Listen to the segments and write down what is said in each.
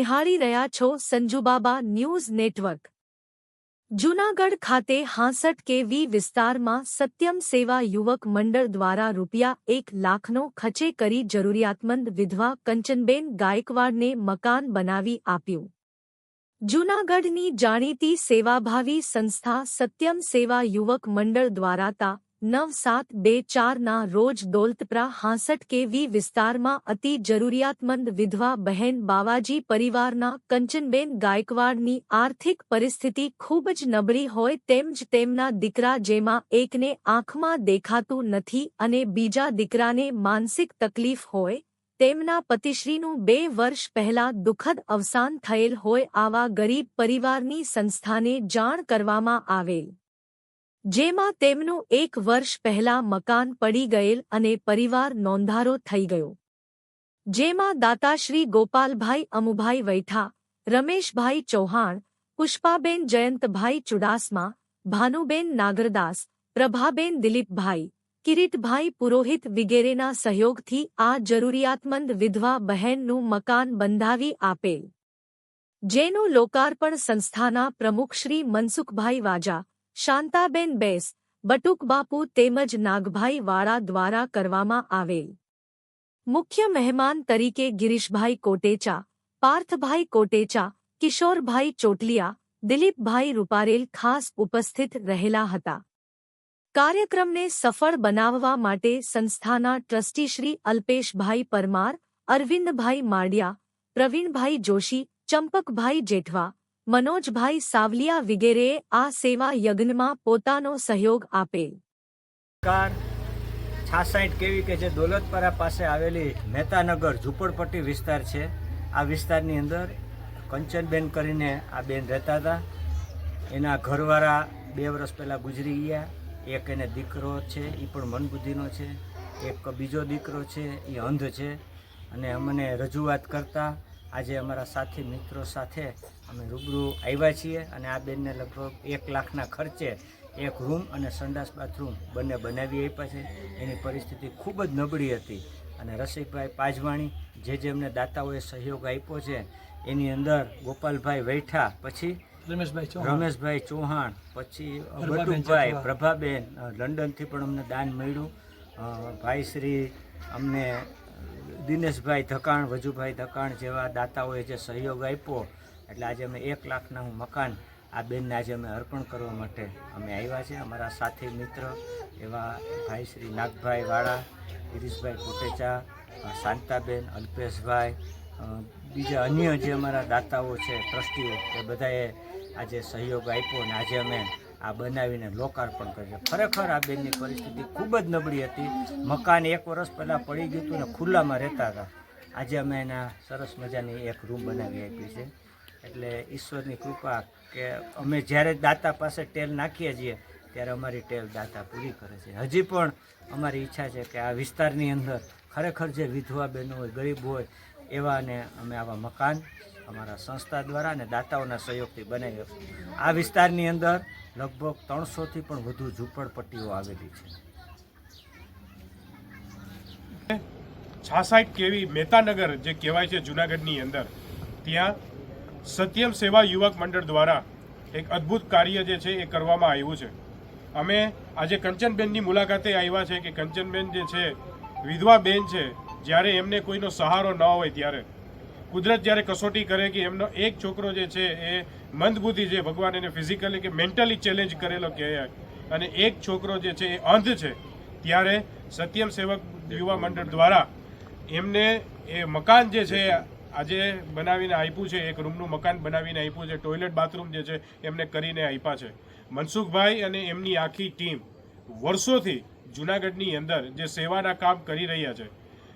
નિહાળી રહ્યા છો સંજુબાબા ન્યૂઝ નેટવર્ક. જૂનાગઢ ખાતે હાંસઠ કેવી વિસ્તારમાં સત્યમ સેવા યુવક મંડળ દ્વારા રૂપિયા એક લાખનો ખર્ચે કરી જરૂરિયાતમંદ વિધવા કંચનબેન ગાયકવાડને મકાન બનાવી આપ્યું. જૂનાગઢની જાણીતી સેવાભાવી સંસ્થા સત્યમ સેવા યુવક મંડળ દ્વારા તા નવ સાત બે ચારના રોજ દોલતપરા હાંસઠ કેવી વિસ્તારમાં અતિ જરૂરિયાતમંદ વિધવા બહેન બાવાજી પરિવારના કંચનબેન ગાયકવાડની આર્થિક પરિસ્થિતિ ખૂબ જ નબળી હોય તેમ જ તેમના દીકરા જેમાં એકને આંખમાં દેખાતું નથી અને બીજા દીકરાને માનસિક તકલીફ હોય, તેમના પતિશ્રીનું બે વર્ષ પહેલા દુઃખદ અવસાન થયેલ હોય આવા ગરીબ પરિવારની સંસ્થાને જાણ કરવામાં આવેલ. જેમાં તેમનું એક વર્ષ પહેલા મકાન પડી ગયેલ અને પરિવાર નોંધારો થઈ ગયો. જેમાં દાતાશ્રી ગોપાલભાઈ અમુભાઈ વૈઠા, રમેશભાઈ ચૌહાણ, પુષ્પાબેન જયંતભાઈ ચુડાસમા, ભાનુબેન નાગરદાસ, પ્રભાબેન દિલીપભાઈ, કિરીટભાઈ પુરોહિત વગેરેના સહયોગથી આ જરૂરિયાતમંદ વિધવા બહેનનું મકાન બંધાવી આપેલ. જેનું લોકાર્પણ સંસ્થાના પ્રમુખ શ્રી મનસુખભાઈ વાજા શાંતાબેન બેસ બટુકબાપુ તેમજ નાગભાઈ વાળા દ્વારા કરવામાં આવેલ. મુખ્ય મહેમાન તરીકે ગિરીશભાઈ કોટેચા, પાર્થભાઈ કોટેચા, કિશોરભાઈ ચોટલિયા, દિલીપભાઈ રૂપારેલ ખાસ ઉપસ્થિત રહેલા હતા. કાર્યક્રમને સફળ બનાવવા માટે સંસ્થાના ટ્રસ્ટી શ્રી અલ્પેશભાઈ પરમાર, અરવિંદભાઈ માડિયા પ્રવીણભાઈ જોશી, ચંપકભાઈ જેઠવા મનોજભાઈ સાવલિયા વિગેરે આ સેવા યજ્ઞમાં પોતાનો સહયોગ આપેલ. કાર છાસાઠ કેવી કે જે દોલતપરા પાસે આવેલી મહેતાનગર ઝૂંપડપટ્ટી વિસ્તાર છે. આ વિસ્તારની અંદર કંચનબેન કરીને આ બેન રહેતા હતા. એના ઘરવાળા બે વર્ષ પહેલાં ગુજરી ગયા. એક એને દીકરો છે એ પણ મનબુદ્ધિનો છે. એક બીજો દીકરો છે એ અંધ છે. અને અમને રજૂઆત કરતા આજે અમારા સાથી મિત્રો સાથે અમે રૂબરૂ આવ્યા છીએ અને આ બેનને લગભગ એક લાખના ખર્ચે એક રૂમ અને સંડાસ બાથરૂમ બંને બનાવી આપ્યા છે. એની પરિસ્થિતિ ખૂબ જ નબળી હતી. અને રસિકભાઈ પાજવાણી જે જે અમને દાતાઓએ સહયોગ આપ્યો છે એની અંદર ગોપાલભાઈ વૈઠા પછી રમેશભાઈ ચૌહાણ. પછી બટુભાઈ પ્રભાબેન લંડનથી પણ અમને દાન મળ્યું. ભાઈ શ્રી અમને દિનેશભાઈ ધકાણ, વજુભાઈ ધકાણ જેવા દાતાઓએ જે સહયોગ આપ્યો, એટલે આજે અમે એક લાખના હું મકાન આ બેનને આજે અમે અર્પણ કરવા માટે અમે આવ્યા છે. અમારા સાથી મિત્ર એવા ભાઈ શ્રી નાગભાઈ વાળા, ગિરીશભાઈ કોટેચા શાંતાબેન, અલ્પેશભાઈ બીજા અન્ય જે અમારા દાતાઓ છે, ટ્રસ્ટીઓ, એ બધાએ આજે સહયોગ આપ્યો અને આજે અમે આ બનાવીને લોકાર્પણ કર્યું ખરેખર આ બેનની પરિસ્થિતિ ખૂબ જ નબળી હતી. મકાન એક વર્ષ પહેલાં પડી ગયું હતું ને ખુલ્લામાં રહેતા હતા. આજે અમે એના સરસ મજાની એક રૂમ બનાવી આપી છે. એટલે ઈશ્વરની કૃપા કે અમે જ્યારે દાતા પાસે ટેલ નાખીએ છીએ, ત્યારે અમારી ટેલ દાતા પૂરી કરે છે. હજી પણ અમારી ઈચ્છા છે કે આ વિસ્તારની અંદર ખરેખર જે વિધવા બહેનો હોય, ગરીબ હોય એવાને અમે આવા મકાન અમારા સંસ્થા દ્વારા અને દાતાઓના સહયોગથી બનાવી આ વિસ્તારની અંદર લગભગ ત્રણસોથી પણ વધુ ઝૂંપડપટ્ટીઓ આવેલી છે. છાસાઠ કેવી મહેતાનગર જે કહેવાય છે જુનાગઢની અંદર, ત્યાં સત્યમ સેવા યુવક મંડળ દ્વારા એક અદ્ભુત કાર્ય જે છે એ કરવામાં આવ્યું છે. અમે આજે કંચનબેનની મુલાકાતે આવ્યા છે કે કંચનબેન જે છે વિધવા બેન છે, જ્યારે એમને કોઈનો સહારો ન હોય ત્યારે, કુદરત જ્યારે કસોટી કરે કે એમનો એક છોકરો જે છે એ મંદબુદ્ધિ જે ભગવાન એને ફિઝિકલી કે મેન્ટલી ચેલેન્જ કરેલો કહેવાય અને એક છોકરો જે છે એ અંધ છે, ત્યારે સત્યમ સેવક યુવા મંડળ દ્વારા એમને એ મકાન જે છે, આજે બનાવીને આપ્યું છે, એક રૂમનું મકાન બનાવીને આપ્યું છે ટોયલેટ બાથરૂમ જે છે, એમને કરીને આપ્યા છે. મનસુખભાઈ અને એમની આખી ટીમ વર્ષોથી જુનાગઢની અંદર જે સેવાના કામ કરી રહ્યા છે.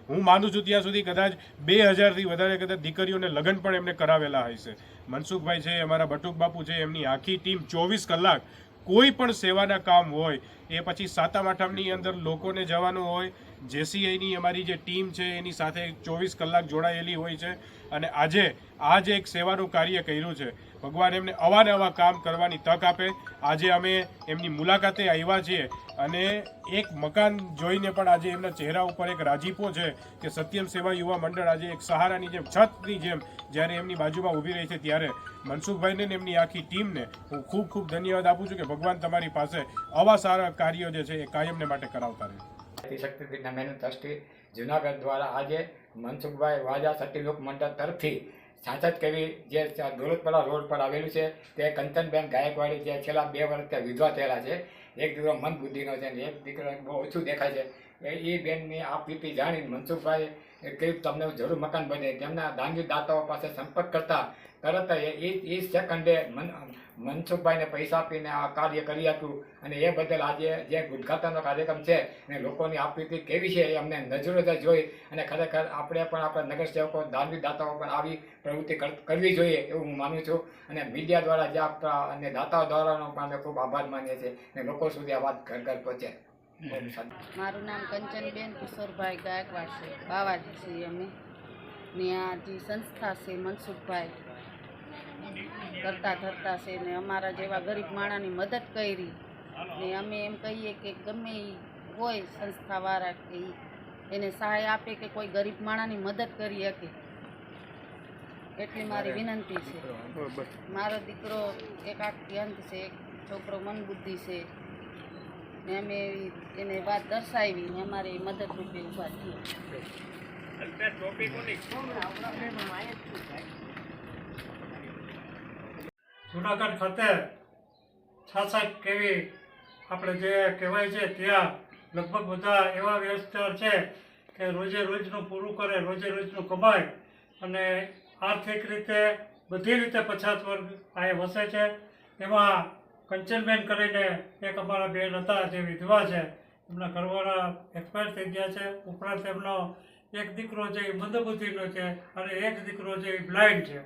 હું માનું છું ત્યાં સુધી કદાચ બે હજારથી વધારે કદાચ દીકરીઓને લગ્ન પણ એમને કરાવેલા હશે. મનસુખભાઈ છે, અમારા બટુક બાપુ છે, એમની આખી ટીમ ચોવીસ કલાક કોઈ પણ સેવાના કામ હોય, એ પછી સાતમ આઠમની અંદર લોકોને જવાનું હોય, જેસીઆઈની અમારી જે ટીમ છે, એની સાથે ચોવીસ કલાક જોડાયેલી હોય છે. અને આજે આ જે એક સેવાનું કાર્ય કર્યું છે ભગવાન એમને અવાનવા કામ કરવાની તક આપે. આજે અમે એમની મુલાકાતે આવ્યા છીએ અને એક મકાન જોઈને પણ આજે એમના ચહેરા ઉપર એક રાજીપો છે કે સત્યમ સેવા યુવા મંડળ આજે એક સહારાની જેમ, છતની જેમ જ્યારે એમની બાજુમાં ઊભી રહી છે ત્યારે મનસુખભાઈને ને એમની આખી ટીમને હું ખૂબ ખૂબ ધન્યવાદ આપું છું કે ભગવાન તમારી પાસે આવા સારા કાર્યો જે છે એ કાયમને માટે કરાવતા રહે. શક્તિપીઠના મેનુ ટ્રસ્ટી જુનાગઢ દ્વારા આજે મનસુખભાઈ વાજા સતીલોક મંડળ તરફથી સાંસદ કવિ જે દોલતપરા રોડ પર આવેલું છે, તે કંચનબેન ગાયકવાડી જે છેલ્લા બે વર્ષ ત્યાં વિધવા થયેલા છે. એક દીકરો મન બુદ્ધિનો છે અને એક દીકરો બહુ ઓછું દેખાય છે. એ બેનની આ પીપી જાણી મનસુખભાઈ કહ્યું, તમને જરૂર મકાન બને. તેમના દાનવી દાતાઓ પાસે સંપર્ક કરતા તરત એ એ સેકન્ડે મન મનસુખભાઈને પૈસા આપીને આ કાર્ય કરી આપ્યું અને એ બદલ આજે જે ઉદઘાટનનો કાર્યક્રમ છે અને લોકોની આપવીતી કેવી છે એ અમને નજરોજર જોઈ અને ખરેખર આપણે પણ આપણા નગરસેવકો ધાર્મિક દાતાઓ પણ આવી પ્રવૃત્તિ કર- કરવી જોઈએ એવું હું માનું છું. અને મીડિયા દ્વારા જે આપતા અને દાતાઓ દ્વારાનો પણ અમે ખૂબ આભાર માનીએ છીએ અને લોકો સુધી આ વાત ઘર ઘર પહોંચે. મારું નામ કંચનબેન કિશોરભાઈ ગાયકવાડ છે. બાવાજી છીએ અમે. ને આ જે સંસ્થા છે મનસુખભાઈ. કરતા ધરતા છે ને અમારા જેવા ગરીબ માણાની મદદ કરી ને અમે એમ કહીએ કે ગમે એ હોય સંસ્થાવાળા કે એને સહાય આપે કે કોઈ ગરીબ માણાની મદદ કરી શકે. એટલી મારી વિનંતી છે. મારો દીકરો એક આખી અંત છે એક છોકરો મન બુદ્ધિ છે. ને અમે એવી એને વાત દર્શાવી ને અમારે મદદરૂપે ઊભા છીએ જુનાગઢ ખાતે છાસઠ કેવી આપણે જે કહેવાય છે ત્યાં લગભગ બધા એવા વ્યવસ્થા છે કે રોજે રોજનું પૂરું કરે, રોજે રોજનું કમાય અને આર્થિક રીતે બધી રીતે પછાત વર્ગ આ વસે છે. એમાં કંચનબેન કરીને એક અમારા બેન હતા, જે વિધવા છે, એમના ઘરવાળા એક્સપાયર થઈ ગયા છે. ઉપરાંત એમનો એક દીકરો જે મંદબુદ્ધિનો છે અને એક દીકરો જે બ્લાઇન્ડ છે.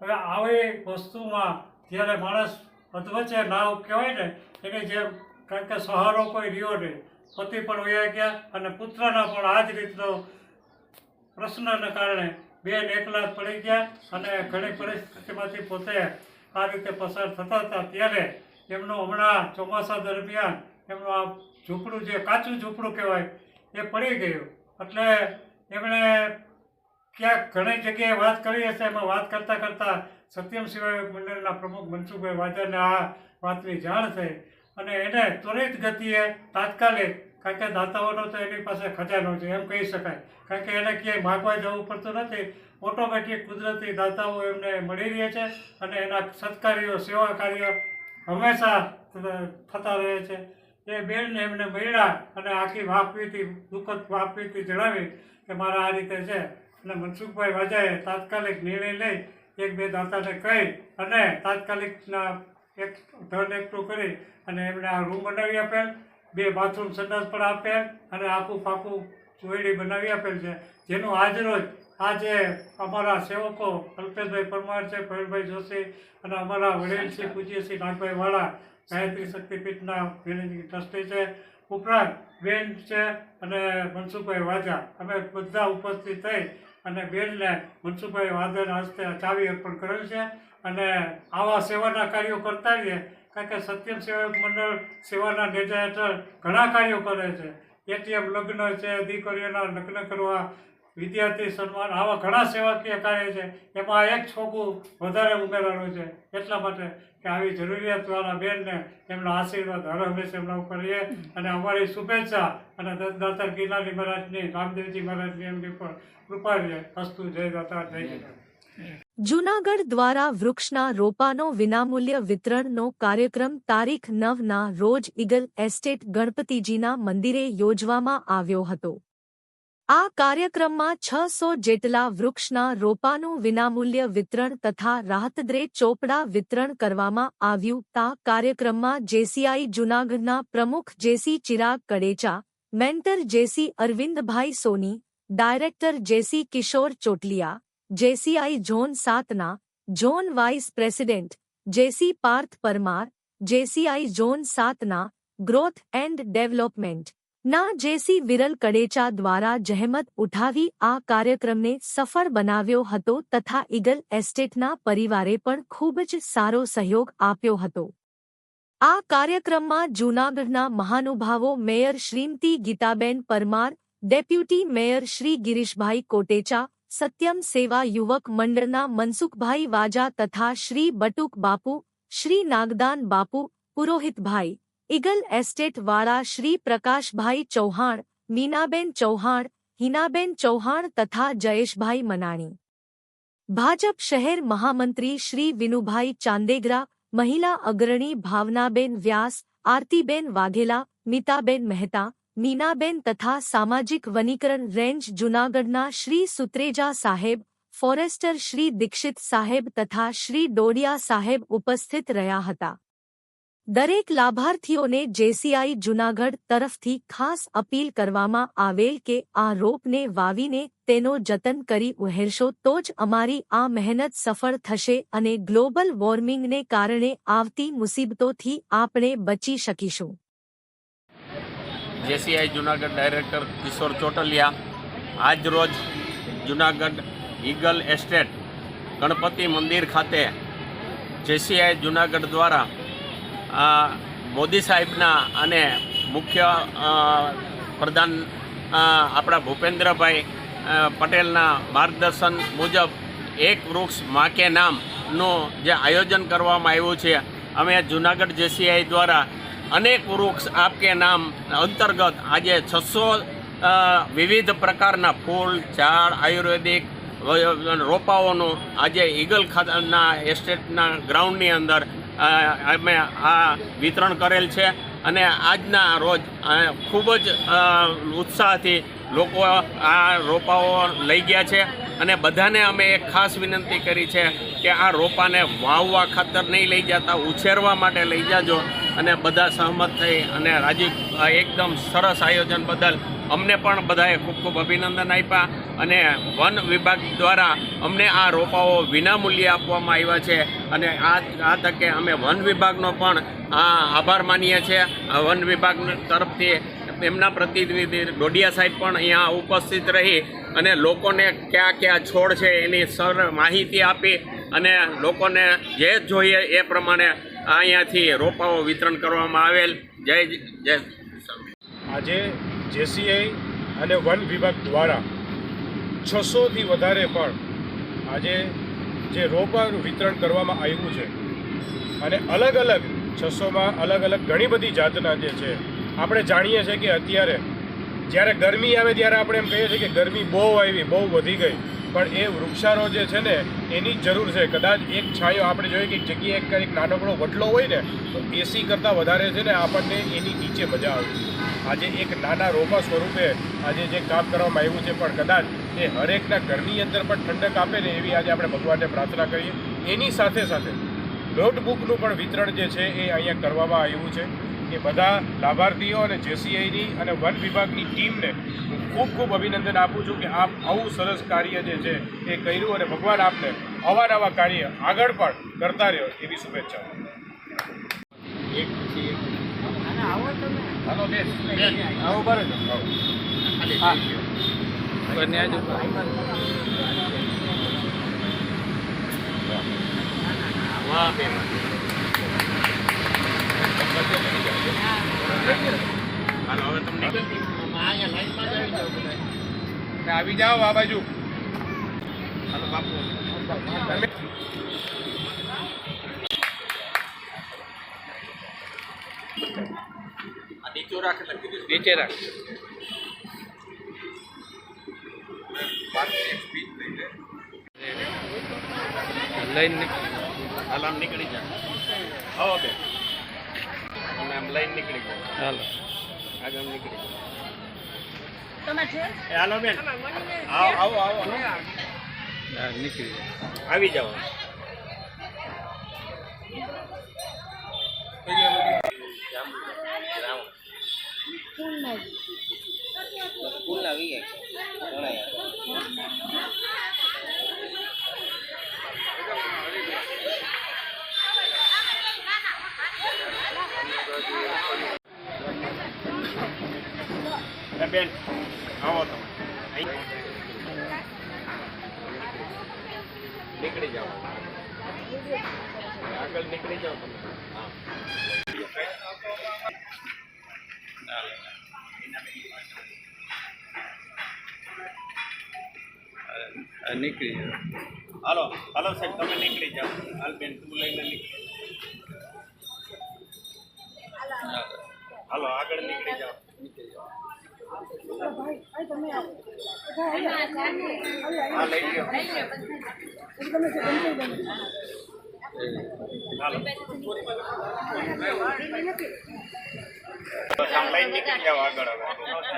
હવે આવી વસ્તુમાં જ્યારે માણસ અધવચ્ચે નાવ કહેવાય ને એની જેમ કારણ કે સહારો કોઈ રહ્યો નહીં. પતિ પણ વયા ગયા અને પુત્રના પણ આ જ રીતનો પ્રશ્નને કારણે બેન એકલા પડી ગયા અને ઘણી પરિસ્થિતિમાંથી પોતે આ રીતે પસાર થતા હતા. ત્યારે એમનું હમણાં ચોમાસા દરમિયાન એમનું આ ઝૂંપડું જે કાચું ઝૂંપડું કહેવાય, એ પડી ગયું. એટલે એમણે ક્યાંક ઘણી જગ્યાએ વાત કરી હશે, એમાં વાત કરતાં કરતાં સત્યમ શિવાય મંડળના પ્રમુખ મનસુખભાઈ વાજાને આ વાતની જાણ થઈ અને એને ત્વરિત ગતિએ તાત્કાલિક, કારણ કે દાતાઓનો તો એની પાસે ખજાનો છે, એમ કહી શકાય. કારણ કે એને ક્યાંય માગવા જવું પડતું નથી. ઓટોમેટિક કુદરતી દાતાઓ એમને મળી રહે છે અને એના સત્કાર્યો, સેવા કાર્ય હંમેશા થતા રહે છે. એ બેનને એમને મળ્યા અને આખી વાપવીથી દુઃખદ વાપવીથી જણાવી કે મારા આ રીતે છે. અને મનસુખભાઈ વાજાએ તાત્કાલિક નિર્ણય લઈ એક, બે દાતાને કહી અને તાત્કાલિકના એક ધન એકઠું કરી અને એમણે આ રૂમ બનાવી આપેલ, બે બાથરૂમ સંડાસ પણ આપેલ અને આખું પાકું ચોયડી બનાવી આપેલ છે. જેનું આજરોજ આજે અમારા સેવકો અલ્પેશભાઈ પરમાર છે, પ્રવીણભાઈ જોશી અને અમારા વડીલ શ્રી પૂજ્ય શ્રી નાગભાઈ વાળા, ગાયત્રી શક્તિપીઠના મેનેજિંગ ટ્રસ્ટી છે. ઉપરાંત બેન છે અને મનસુખભાઈ વાજા. અમે બધા ઉપસ્થિત થઈ અને બેનને મનસુખભાઈ વાદન હસ્તે ચાવી અર્પણ કરેલ છે. અને આવા સેવાના કાર્યો કરતા રહીએ, કારણ કે સત્યમ સેવક મંડળ સેવાના નેજા હેઠળ ઘણા કાર્યો કરે છે. એટીએમ લગ્ન છે, દીકરીઓના લગ્ન કરવા વિદ્યાર્થી સન્માન આવા ઘણા સેવાકીય કાર્ય છે. એમાં એક છોકું વધારે ઉમેરાનું છે. એટલા માટે કે આવી જરૂરિયાતવાળા બેનને એમના આશીર્વાદ હર હંમેશા એમના ઉપર રહે. અને અમારી શુભેચ્છા અને દાતાર ગિરનારી મહારાજની રામદેવજી મહારાજની એમની પર કૃપા રહે. અસ્તુ જય દાતા જય ગિરનાર જૂનાગઢ દ્વારા વૃક્ષના રોપાનો વિનામૂલ્ય વિતરણનો કાર્યક્રમ તારીખ નવના રોજ ઈગલ એસ્ટેટ ગણપતિજીના મંદિરે યોજવામાં આવ્યો હતો. આ કાર્યક્રમમાં છસો જેટલા વૃક્ષના રોપાનું વિનામૂલ્ય વિતરણ તથા રાહતદ્રે ચોપડા વિતરણ કરવામાં આવ્યું. તા કાર્યક્રમમાં જેસીઆઈ જૂનાગઢના પ્રમુખ JC Chirag Kadecha, mentor JC Arvindbhai Soni, director JC Kishor Chotaliya, JCI zone સાતના, zone vice president JC Parth Parmar, JCI zone સાતના, growth and development ના જેસી વિરલ કડેચા દ્વારા જહેમત ઉઠાવી આ કાર્યક્રમને સફળ બનાવ્યો હતો તથા ઈગલ એસ્ટેટના પરિવારે પણ ખૂબ જ સારો સહયોગ આપ્યો હતો. આ કાર્યક્રમમાં જૂનાગઢના મહાનુભાવો mayor Shrimati Gitaben Parmar, deputy mayor Shri Girishbhai Kotecha, Satyam Seva Yuvak મંડળના મનસુખભાઈ વાજા તથા શ્રી બટુક બાપુ, શ્રી નાગદાન બાપુ, પુરોહિતભાઈ ઈગલ એસ્ટેટ વાળા શ્રી પ્રકાશભાઈ ચૌહાણ, મીનાબેન ચૌહાણ, હિનાબેન ચૌહાણ તથા જયેશભાઈ મનાણી. ભાજપ શહેર મહામંત્રી શ્રી વિનુભાઈ ચાંદેગરા, મહિલા અગ્રણી ભાવનાબેન વ્યાસ, આરતીબેન વાઘેલા, મિતાબેન મહેતા, મીનાબેન તથા સામાજિક વનીકરણ રેન્જ જૂનાગઢના શ્રી સુત્રેજા સાહેબ, ફોરેસ્ટર શ્રી દીક્ષિત સાહેબ તથા શ્રી ડોડિયા સાહેબ ઉપસ્થિત રહ્યા હતા. દરેક લાભાર્થીઓને જેસીઆઈ જૂનાગઢ તરફથી ખાસ અપીલ કરવામાં આવેલ કે આ રોપને વાવીને તેનો જતન કરી ઉહેરશો તો જ અમારી આ મહેનત સફળ થશે અને ગ્લોબલ વોર્મિંગને કારણે આવતી મુસીબતોથી આપણે બચી શકીશું. જેસીઆઈ જુનાગઢ ડાયરેક્ટર કિશોર ચોટલિયા આજ રોજ જુનાગઢ ઈગલ એસ્ટેટ ગણપતિ મંદિર ખાતે જેસીઆઈ જુનાગઢ દ્વારા મોદી સાહેબના અને મુખ્ય પ્રધાન આપણા ભૂપેન્દ્રભાઈ પટેલના માર્ગદર્શન મુજબ એક વૃક્ષ મા કે નામનું જે આયોજન કરવામાં આવ્યું છે. અમે જુનાગઢ જેસીઆઈ દ્વારા અનેક વૃક્ષ આપકે નામ અંતર્ગત આજે છસો વિવિધ પ્રકારના ફૂલ, ઝાડ, આયુર્વેદિક રોપાઓનું આજે ઈગલ ખાતાના એસ્ટેટના ગ્રાઉન્ડની અંદર અમે આ વિતરણ કરેલ છે અને આજના રોજ ખૂબ જ ઉત્સાહથી લોકો આ રોપાઓ લઈ ગયા છે અને બધાને અમે એક ખાસ વિનંતી કરી છે કે આ રોપાને વાવવા ખાતર નહીં લઈ જતા, ઉછેરવા માટે લઈ જાજો અને બધા સહમત થઈ અને રાજીવ એકદમ સરસ આયોજન બદલ અમને પણ બધાએ ખૂબ ખૂબ અભિનંદન આપ્યા. અને વન વિભાગ દ્વારા અમને આ રોપાઓ વિનામૂલ્યે આપવામાં આવ્યા છે. અને આ આ તકે અમે વન વિભાગનો પણ આ આભાર માનીએ છીએ. વન વિભાગ તરફથી એમના પ્રતિનિધિ ડોડિયા સાહેબ પણ અહીંયા ઉપસ્થિત રહી અને લોકોને કયા કયા છોડ છે એની સર માહિતી આપી અને લોકોને જે જોઈએ એ પ્રમાણે અહીંયાથી રોપાઓ વિતરણ કરવામાં આવેલ. જય જય આજે જેસીઆઈ અને વન વિભાગ દ્વારા છસોથી વધારે પણ આજે જે રોપાનું વિતરણ કરવામાં આવ્યું છે. અને અલગ અલગ છસોમાં અલગ અલગ ઘણી બધી જાતના જે છે, આપણે જાણીએ છીએ કે અત્યારે જ્યારે ગરમી આવે ત્યારે આપણે એમ કહીએ છીએ કે ગરમી બહુ આવી, બહુ વધી ગઈ. પણ એ વૃક્ષારો જે છે ને, એની જરૂર છે. કદાચ એક છાંયો આપણે જોઈએ કે જગ્યાએ એક એક નાનકડો વટલો હોય ને, તો એસી કરતાં વધારે છે ને આપણને એની નીચે મજા આવે. આજે એક નાના રોપા સ્વરૂપે આજે જે કામ કરવામાં આવ્યું છે, પણ કદાચ એ હરેકના ઘરની અંદર પણ ઠંડક આપે ને એવી આજે આપણે ભગવાનને પ્રાર્થના કરીએ. એની સાથે સાથે નોટબુકનું પણ વિતરણ જે છે એ અહીંયા કરવામાં આવ્યું છે. કે બધા લાભાર્થીઓ અને જેસીઆઈની અને વન વિભાગની ટીમને હું ખૂબ ખૂબ અભિનંદન આપું છું કે આપ આવું સરસ કાર્ય જે છે એ કર્યું અને ભગવાન આપને અવાનવા કાર્ય આગળ પણ કરતા રહ્યો એવી શુભેચ્છાઓ એક પછી એક. હાલો બેસ. આવો બરાબર હા. વાહ બેન હાલો હવે તમને આવી જાઓ આ બાજુ. હાલો બાપુ. નીચો રાખ નીચે રાખ. લઈને આલામ નીકળી જાય હવે અમે આમ લઈને નીકળી જાય ચાલો આગળ નીકળી જાય હાલો બેન. આવો આવો આવો. નીકળી આવી જાઓ. રામ ફૂલ આવી ગયા ઘણા બેન આવો નીકળી જાઓ આગળ નીકળી જાઓ તમે હા નીકળી જાઓ હાલો હાલો સાહેબ તમે નીકળી જાઓ હાલ બેન તું લઈને નીકળી હાલો આગળ નીકળી જાઓ હા લઈ લ્યો હાલો બસ આમ લઈને નીકળી જાઓ આગળ હવે.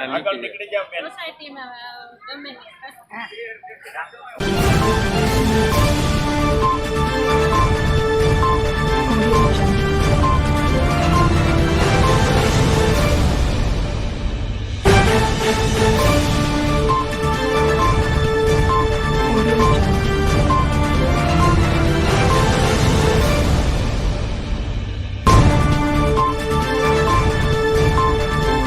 આગળ નીકળી જાવ સોસાયટીમાં ગમે